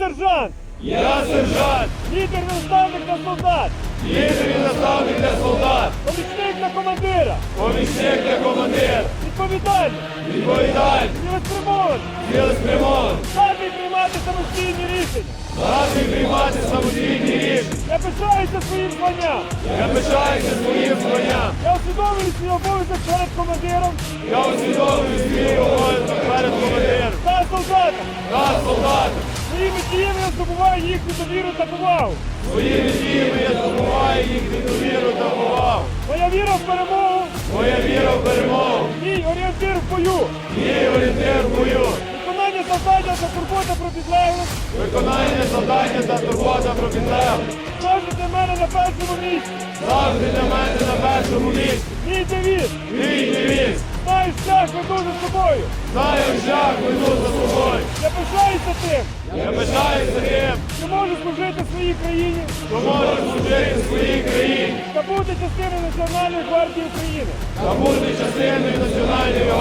сержант, Я сержант, лідер наставник на солдат, лідер і наставник для солдат, помічник на командира, помічник для командир, відповідальний, відповідальний, цілеспрямований, цілеспрямований, здатний приймати самостійні рішення. здатний приймати самостійні рішення. Я пишаюся своїм званням. Я пишаюся своїм званням. Я усвідомлюю свій обов'язок перед командиром Я усвідомлюю свій обов'язок перед командиром та солдатом. та солдатом. Своїми діями я здобуваю їхню довіру та повагу. Своїми діями я здобуваю їхню довіру та повагу. Моя віра в перемогу, Моя віра в перемогу, мій орієнтир в бою. мій орієнтир в бою, Виконання завдання та турбота про підлеглих виконання завдання та турбота про підлеглих. завжди для мене на першому місці. Завжди для мене на першому місці. Мій девіз. Мій девіз. Знаю шлях веду за собою. Знаю шлях веду тим, Я пишаюся тим, що можу служити своїй країні? Що можу служити своїй країні? Та бути частиною Національної гвардії України. та бути частиною Національної гвардії